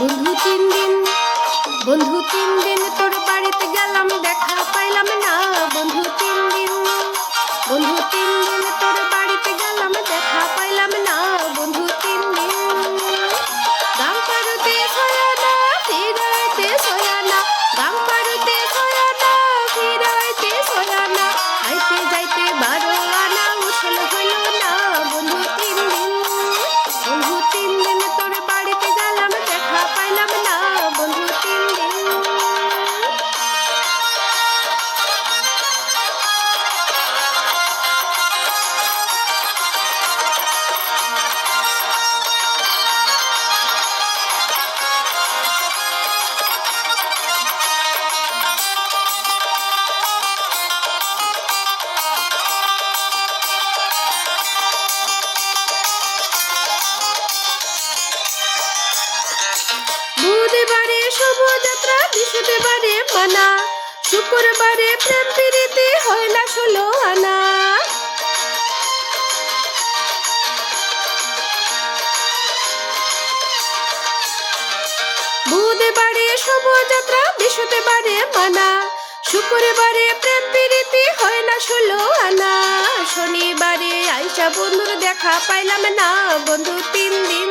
বন্ধু তিন দিন বন্ধু তিন দিন তোর বাড়িতে গেলাম দেখা বুধবারে শুভযাত্রা বৃহস্পতিবারে মানা। শুক্রবারে প্রেম প্রীতি হয় না ষোলো আনা। বুধবারে শুভযাত্রা বৃহস্পতিবারে মানা। শুক্রবারে প্রেম প্রীতি হয় না ষোলো আনা। শনিবারে আইসা বন্ধুর দেখা পাইলাম না বন্ধু তিন দিন।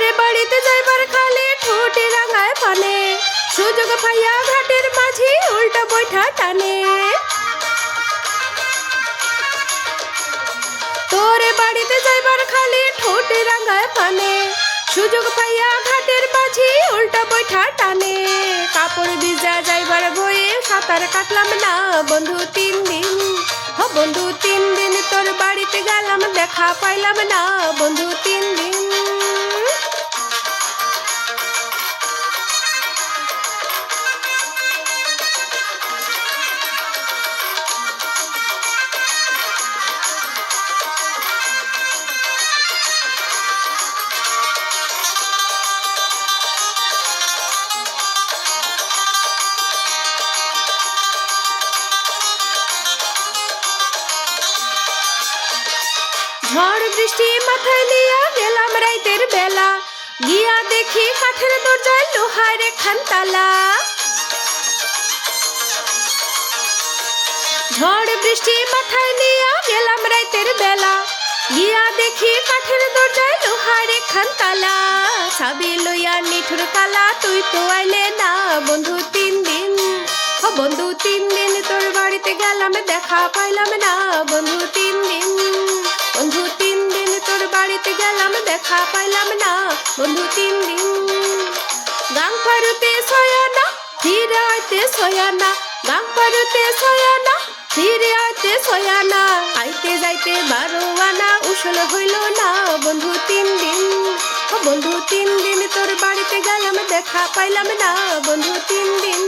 তোর বাড়িতে যাইবার খালে ঠোঁটে রাঙায় পানে। সুযোগ পাইয়া ঘাটের মাঝি উল্টা বৈঠা টানে। তোরে বাড়িতে যাইবার খালি ঠোঁটে রাঙায় পানে। সুযোগ পাইয়া ঘাটের মাঝি উল্টা বৈঠা টানে। কাপড় ভিজা যাইবার বয়ে সাঁতার কাটলাম না বন্ধু তিন দিন। হ বন্ধু তিন দিন তোর বাড়িতে গেলাম, দেখা পাইলাম না বন্ধু তিন দিন। ঝড় বৃষ্টি মাথায় নিয়া গেলাম রাইতের বেলা। গিয়া দেখি কাঠের দরজায় লোহার খান তালা। ঝড় বৃষ্টি মাথায় নিয়া গেলাম রাইতের বেলা। গিয়া দেখি কাঠের দরজায় লোহার খান তালা। সাবি লইয়া নিঠুর কালা তুই তো আইলে না বন্ধু তিন দিন। ও বন্ধু তিন দিন তোর বাড়িতে গেলাম, দেখা পাইলাম না বন্ধু তিন দিন। বন্ধু, তিন দিন তোর বাড়িতে গেলাম, দেখা পাইলাম না। বন্ধু, তিন দিন গাং পারুতে সয়ানা ফিরে আইতে সয়ানা গাং পারুতে সয়ানা ফিরে আইতে সয়ানা আইতে যাইতে বারো আনা, উসল হইল না। বন্ধু, তিন দিন বন্ধু, তিন দিন তোর বাড়িতে গেলাম, দেখা পাইলাম না। বন্ধু, তিন দিন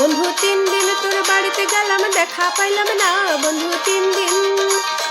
বন্ধু, তিন দিন তোর বাড়িতে গেলাম, দেখা পাইলাম না। বন্ধু, তিন দিন